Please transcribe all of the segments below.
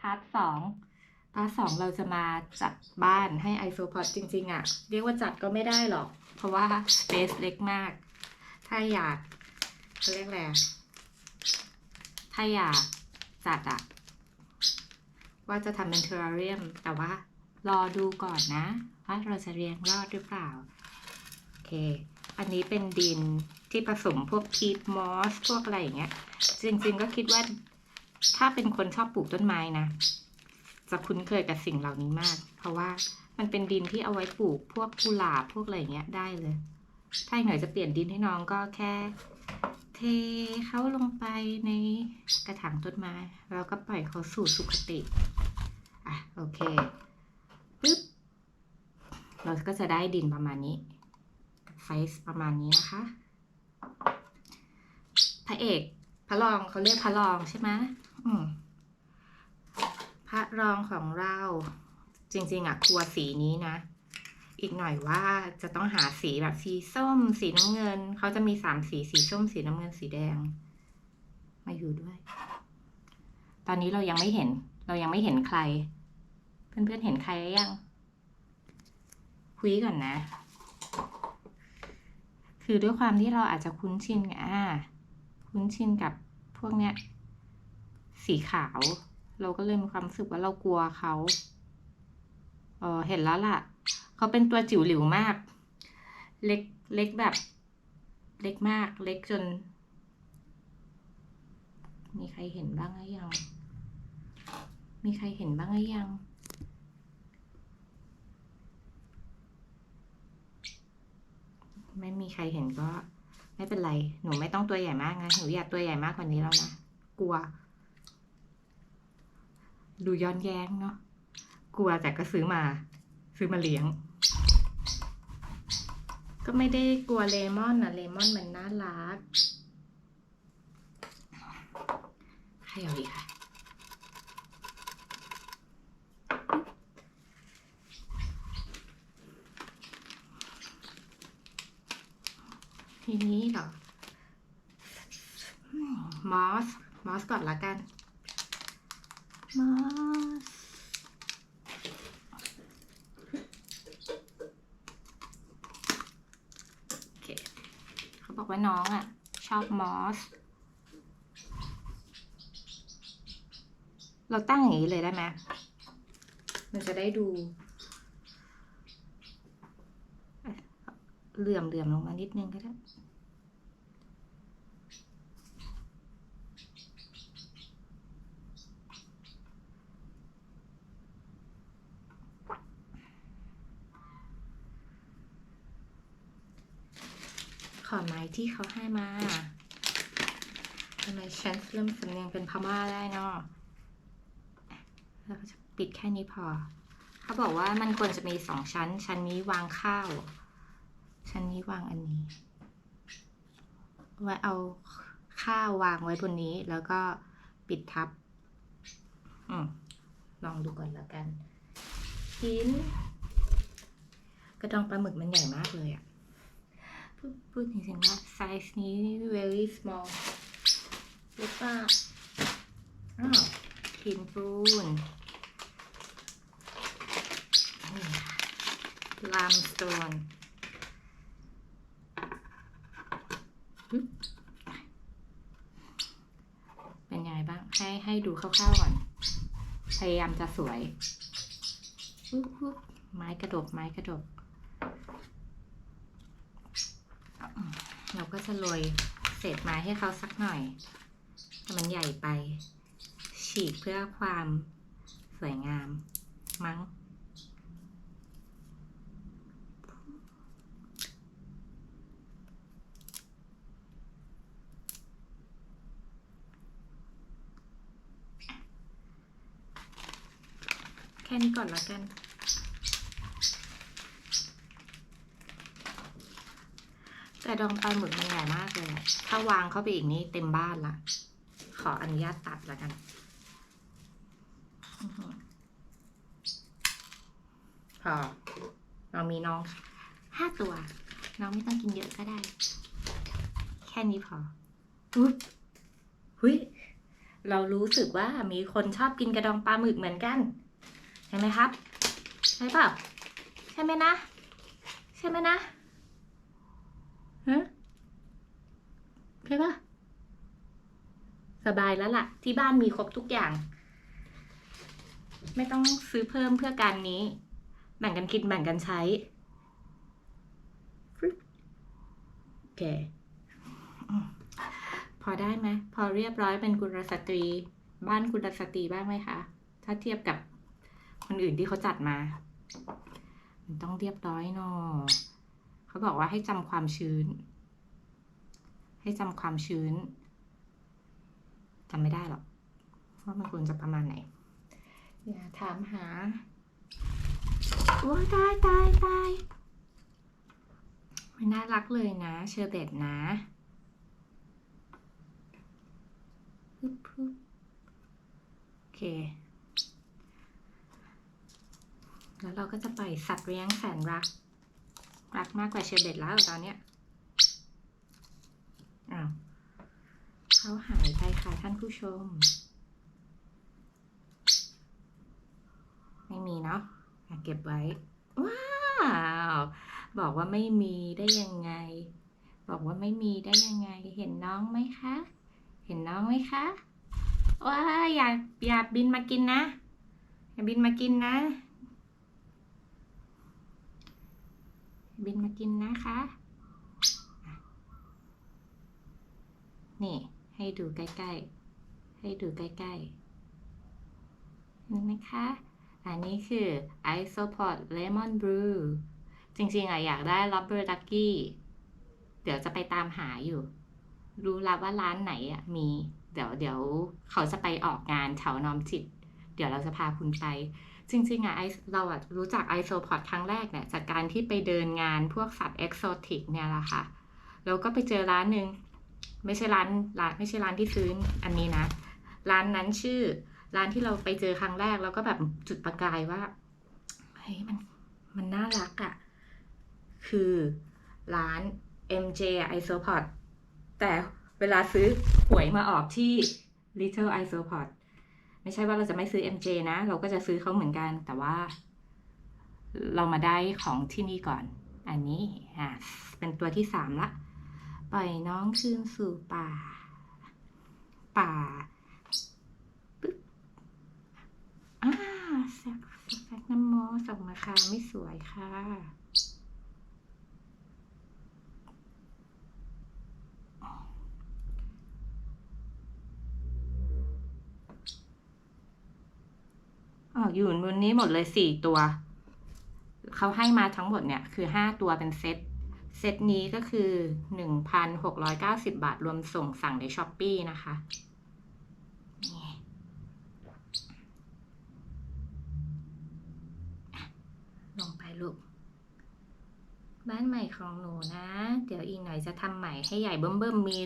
พาร์ทสองพาร์ทสองเราจะมาจัดบ้านให้ไอโซพอดจริงๆอะ่ะ เรียกว่าจัดก็ไม่ได้หรอก เพราะว่าสเปซเล็กมาก ถ้าอยากเขาเรียกอะไรถ้าอยากจัดอะว่าจะทำเป็นเทอร์เรียม แต่ว่ารอดูก่อนนะว่าเราจะเรียงรอดหรือเปล่า โอเค อันนี้เป็นดินที่ผสมพวกพีทมอส พวกอะไรอย่างเงี้ย จริงๆก็คิดว่า ถ้าเป็นคนชอบปลูกต้นไม้นะ จะคุ้นเคยกับสิ่งเหล่านี้มาก เพราะว่ามันเป็นดินที่เอาไว้ปลูกพวกกุหลาบพวกอะไรเงี้ยได้เลย ถ้าหน่อยจะเปลี่ยนดินให้น้องก็แค่ เทเขาลงไปในกระถางต้นไม้แล้วก็ปล่อยเขาสู่สุคติ อะโอเคปึ๊บเราก็จะได้ดินประมาณนี้ไซส์ประมาณนี้นะคะ พระเอกพระรองเขาเรียกพระรองใช่ไหม พระรองของเรา จริง ๆอะครัวสีนี้นะ อีกหน่อยว่าจะต้องหาสีแบบสีส้ม สีน้ำเงิน เขาจะมีสามสีสีส้ม สีน้ำเงินสีแดง มาอยู่ด้วย ตอนนี้เรายังไม่เห็น เรายังไม่เห็นใคร เพื่อนๆเห็นใครหรือยัง คุยก่อนนะ คือด้วยความที่เราอาจจะคุ้นชินอ่า คุ้นชินกับพวกเนี้ย สีขาว เราก็เลยมีความรู้สึกว่าเรากลัวเขาเออเห็นแล้วล่ะ เขาเป็นตัวจิ๋วหลิวมาก เล็กเล็กแบบ เล็กมาก เล็กจน มีใครเห็นบ้างหรือยัง มีใครเห็นบ้างหรือยังไม่มีใครเห็นก็ ไม่เป็นไร หนูไม่ต้องตัวใหญ่มากนะ หนูอยากตัวใหญ่มากกว่านี้แล้วนะ กลัว ดูย้อนแย้งเนาะกลัวแต่ก็ซื้อมา ซื้อมาเลี้ยง ก็ไม่ได้กลัวเลมอนนะเลมอนมันน่ารักให้เอาอีค่ะทีนี้เหรอมอสมอสก่อนละกัน มอสโอเค เขาบอกว่าน้องอะ ชอบมอส เราตั้งอย่างนี้เลยได้ไหมมันจะได้ดูเอ่อเหลื่อมเหลื่อมลงมานิดนึงก็ได้ ที่เขาให้มาทำไมฉันเริ่มสำเนียงเป็นพม่าได้เนาะเราจะปิดแค่นี้พอ เขาบอกว่ามันควรจะมีสองชั้น ชั้นนี้วางข้าว ชั้นนี้วางอันนี้ ไว้เอาข้าววางไว้บนนี้ แล้วก็ปิดทับ อืมลองดูก่อนแล้วกัน หิน กระดองปลาหมึกมันใหญ่มากเลยอะ พูดพูดจริงว่าไซส์นี้ very small หรือเปล่าอ้าวหินปูนลามสโตนเป็นยังไงบ้าง ให้ให้ดูคร่าวๆก่อน พยายามจะสวยปุ๊บปุ๊บไม้กระดกไม้กระดก เรา ก็จะโรยเศษไม้ให้เขาสักหน่อยแต่มันใหญ่ไป ฉีกเพื่อความสวยงาม มั้ง แค่นี้ก่อนแล้วกัน แต่ดองปลาหมึกมันใหญ่มากเลย ถ้าวางเข้าไปอีกนี้เต็มบ้านละ ขออนุญาตตัดแล้วกันพอเรามีน้องห้าตัว น้องไม่ต้องกินเยอะก็ได้ แค่นี้พออุ๊ยหุยเรารู้สึกว่ามีคนชอบกินกระดองปลาหมึกเหมือนกัน ใช่ไหมครับ ใช่เปล่าใช่ไหมนะ ใช่ไหมนะ ฮะใช่ปะสบายแล้วล่ะ ที่บ้านมีครบทุกอย่าง ไม่ต้องซื้อเพิ่มเพื่อการนี้ แบ่งกันกินแบ่งกันใช้โอเคพอได้ไหมพอเรียบร้อยเป็นกุลสตรี บ้านกุลสตรีบ้างไหมคะ ถ้าเทียบกับคนอื่นที่เขาจัดมา มันต้องเรียบร้อยเนอะ เขาบอกว่าให้จำความชื้น ให้จำความชื้นจำไม่ได้หรอกว่ามันควรจะประมาณไหนอย่าถามหาว้าตายตายตายไม่น่ารักเลยนะ เชอร์เบตนะโอเค แล้วเราก็จะไปสัตว์เลี้ยงแสนรัก รักมากกว่าเชอร์เบตแล้วตอนเนี้ยอ้าวเขาหายไปค่ะท่านผู้ชม ไม่มีเนาะอะเก็บไว้ ว้าว บอกว่าไม่มีได้ยังไง บอกว่าไม่มีได้ยังไง เห็นน้องไหมคะ เห็นน้องไหมคะว้าอย่าอย่าบินมากินนะ อย่าบินมากินนะ บินมากินนะคะ นี่ให้ดูใกล้ๆ ให้ดูใกล้ๆเห็นไหมคะ อันนี้คือ Isopod Lemon Brew จริงๆอะอยากได้ Rubber Ducky เดี๋ยวจะไปตามหาอยู่ รู้แล้วว่าร้านไหนอะมี เดี๋ยวเดี๋ยวเขาจะไปออกงานแถวนอมจิต ดี๋ยวเราจะพาคุณไป จริงๆอะไอเราอะรู้จัก Isopod ครั้งแรกเนี่ยจากการที่ไปเดินงานพวกสัตว์เอกโซติกเนี่ยแหละค่ะแล้วก็ไปเจอร้านหนึ่งไม่ใช่ร้านร้านไม่ใช่ร้านที่ซื้ออันนี้นะ ร้านนั้นชื่อ ร้านที่เราไปเจอครั้งแรกแล้วก็แบบจุดประกายว่าเฮ้ยมันมันน่ารักอะ่ะ คือร้าน MJ Isopod แต่เวลาซื้อหวยมาออกที่ Little Isopod ไม่ใช่ว่าเราจะไม่ซื้อ MJ นะ เราก็จะซื้อเขาเหมือนกัน แต่ว่า เรามาได้ของที่นี่ก่อน อันนี้อะเป็นตัวที่สามละ ปล่อยน้องคืนสู่ป่า ป่าอ่าแซกแซกน้ำโมส่งมาค่ะ ไม่สวยค่ะ ออยู่บนนี้หมดเลยสี่ตัว เขาให้มาทั้งหมดเนี่ยคือห้าตัวเป็นเซต เซตนี้ก็คือหนึ่งพันหกร้อยเก้าสิบาทรวมส่งสั่งในช้อปปีนะคะนี่ลงไปลูก บ้านใหม่ของหนูนะ เดี๋ยวอีกหน่อยจะทำใหม่ให้ใหญ่เบิ่มๆมี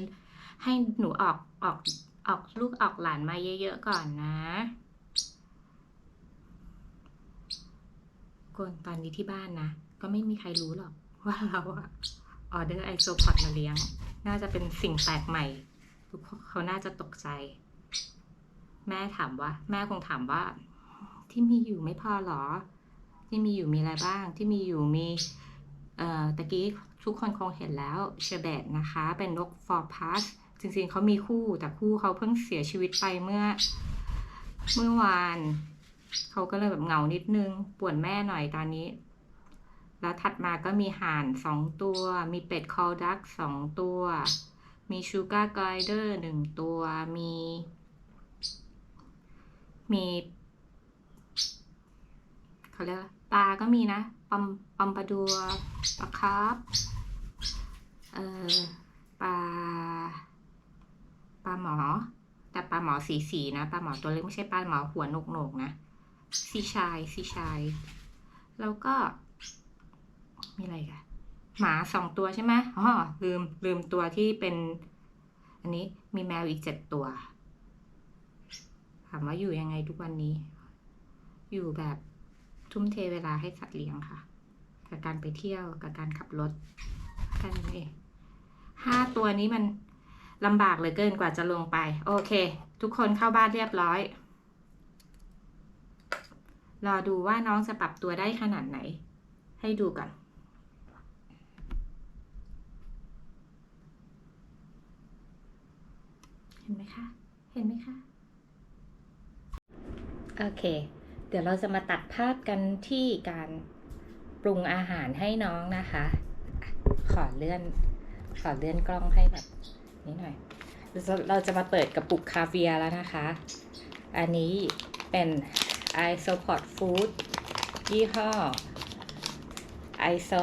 ให้หนูออกออกออกลูกออกหลานมาเยอะๆก่อนนะ คนตอนนี้ที่บ้านนะ ก็ไม่มีใครรู้หรอกว่าเราออเดอร์ไอโซพอดมาเลี้ยง น่าจะเป็นสิ่งแปลกใหม่ ทุกคนเขาน่าจะตกใจ แม่ถามว่า แม่คงถามว่า ที่มีอยู่ไม่พอหรอ ที่มีอยู่มีอะไรบ้าง ที่มีอยู่มีเอ่อตะกี้ทุกคนคงเห็นแล้วเชเบตนะคะ เป็นนกฟอร์พัสจริงๆเขามีคู่แต่คู่เขาเพิ่งเสียชีวิตไปเมื่อเมื่อวาน เขาก็เลยแบบเหงานิดนึงป่วนแม่หน่อยตอนนี้ แล้วถัดมาก็มีห่านสองตัว มีเป็ดคอลดักสองตัว มีชูการ์ไกเดอร์หนึ่งตัว มี มีเขาเรียกว่าปลาก็มีนะปอมปอมปลาดัวปลาคร์ฟเอ่อปลาปลาหมอ แต่ปลาหมอสีสีนะปลาหมอตัวเล็กไม่ใช่ปลาหมอหัวโหนกๆนะ ซีชายซีชาย แล้วก็ มีอะไรกันหมาสองตัวใช่ไหมอ๋อลืมลืมตัวที่เป็น อันนี้มีแมวอีกเจ็ดตัว ถามว่าอยู่ยังไงทุกวันนี้ อยู่แบบทุ่มเทเวลาให้สัตว์เลี้ยงค่ะ กับการไปเที่ยวกับการขับรถแค่นั้นเองห้าตัวนี้มันลำบากเหลือเกินกว่าจะลงไป โอเค ทุกคนเข้าบ้านเรียบร้อย รอดูว่าน้องจะปรับตัวได้ขนาดไหน ให้ดูก่อนเห็นไหมคะ เห็นไหมคะ โอเค เดี๋ยวเราจะมาตัดภาพกันที่การปรุงอาหารให้น้องนะคะ ขอเลื่อน ขอเลื่อนกล้องให้แบบนี้หน่อย เราจะมาเปิดกระปุกคาเวียแล้วนะคะ อันนี้เป็น Isopod Food ยี่ห้อ Iso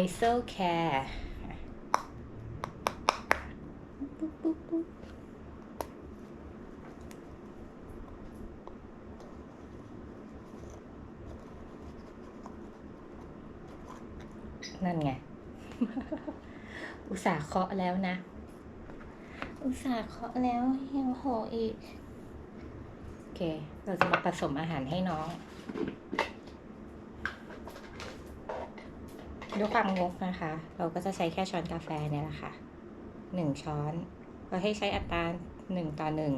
Isocare นั่นไง อุตส่าห์เคาะแล้วนะ อุตส่าห์เคาะแล้วยังโหอีก เค เราจะมาผสมอาหารให้น้องด้วยความงกนะคะ เราก็จะใช้แค่ช้อนกาแฟเนี่ยแหละค่ะหนึ่งช้อนเราให้ใช้อัตราหนึ่งต่อหนึ่ง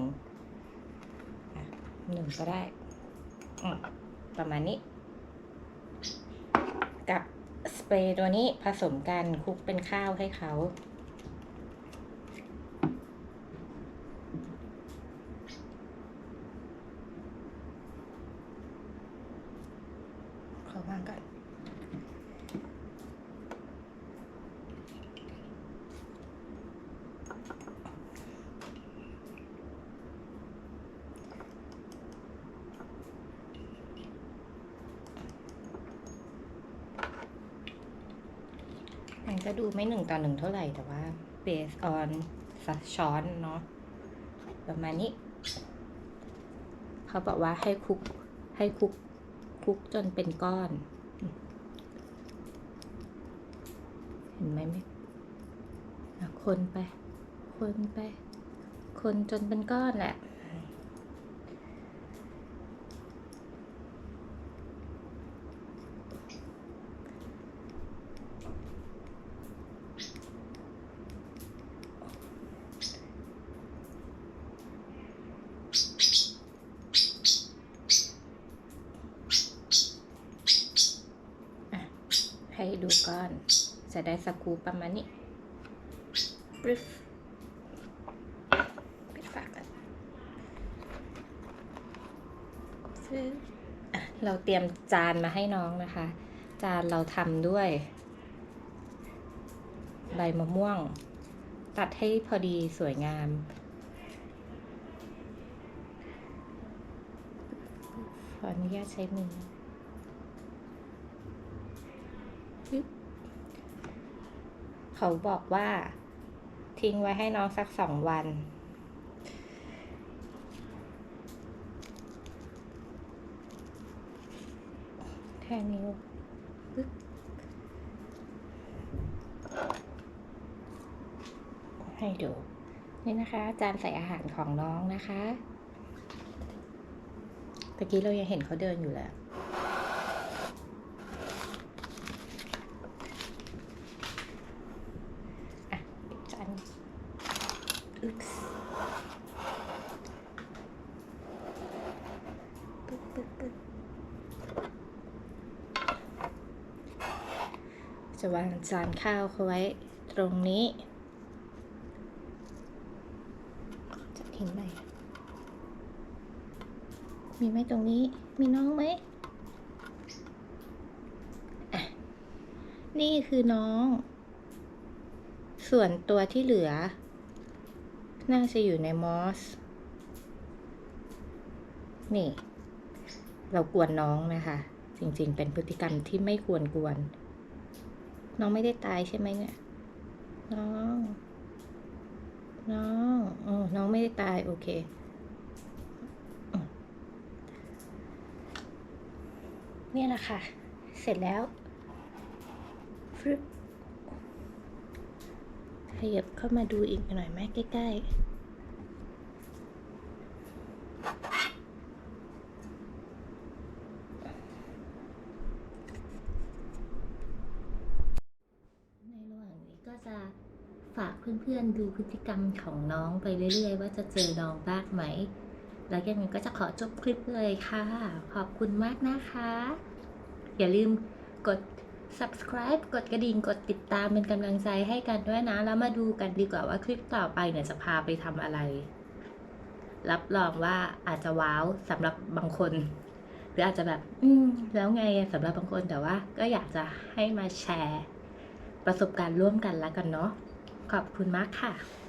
หนึ่งก็ได้ ประมาณนี้ กับสเปรย์ตัวนี้ผสมกันคลุกเป็นข้าวให้เขา ขอวางก่อน มันก็ดูไม่หนึ่งต่อหนึ่งเท่าไหร่แต่ว่า based on สัช้อนเนาะประมาณนี้ เขาบอกว่าให้คลุกให้คลุกคลุกจนเป็นก้อน เห็นไหมไหมอะคนไป คนไป คนจนเป็นก้อนแหละให้ดูก้อน จะได้สกูประมาณนี้ปรึ๊บปิดฝากันฟึ๊บอะ เราเตรียมจานมาให้น้องนะคะ จานเราทำด้วย ใบมะม่วง ตัดให้พอดีสวยงาม ขออนุญาตใช้มือเขาบอกว่า ทิ้งไว้ให้น้องสักสองวัน แค่นี้ปึ๊บให้ดู นี่นะคะ จานใส่อาหารของน้องนะคะ ตะกี้เรายังเห็นเขาเดินอยู่แลยอะ อะปิดจานอึ๊กส์ปึ๊บปึ๊บปึ๊บ จะวางจานข้าวเขาไว้ตรงนี้จะทิ้งไหนมีไหมตรงนี้ มีน้องไหมนี่คือน้อง ส่วนตัวที่เหลือ น่าจะอยู่ในมอส นี่ เรากวนน้องนะคะ จริงๆ เป็นพฤติกรรมที่ไม่ควรกวน น้องไม่ได้ตายใช่ไหมเนี่ย น้อง น้องอ๋อน้องไม่ได้ตายโอเค เนี่ยแหละค่ะ เสร็จแล้วฟึบขยับเข้ามาดูอีกหน่อยไหมใกล้ ๆ ในระหว่างนี้ก็ จะฝากเพื่อนๆดูพฤติกรรมของน้องไปเรื่อย ๆ ว่าจะเจอน้องบ้างไหม แล้วยังไงก็จะขอจบคลิปเลยค่ะ ขอบคุณมากนะคะ อย่าลืมกด subscribe กดกระดิ่ง กดติดตามเป็นกำลังใจให้กันด้วยนะ แล้วมาดูกันดีกว่าว่าคลิปต่อไปเนี่ยจะพาไปทำอะไร รับรองว่าอาจจะว้าวสำหรับบางคน หรืออาจจะแบบ อืม แล้วไงสำหรับบางคนแต่ว่า ก็อยากจะให้มาแชร์ ประสบการณ์ร่วมกันแล้วกันเนาะขอบคุณมากค่ะ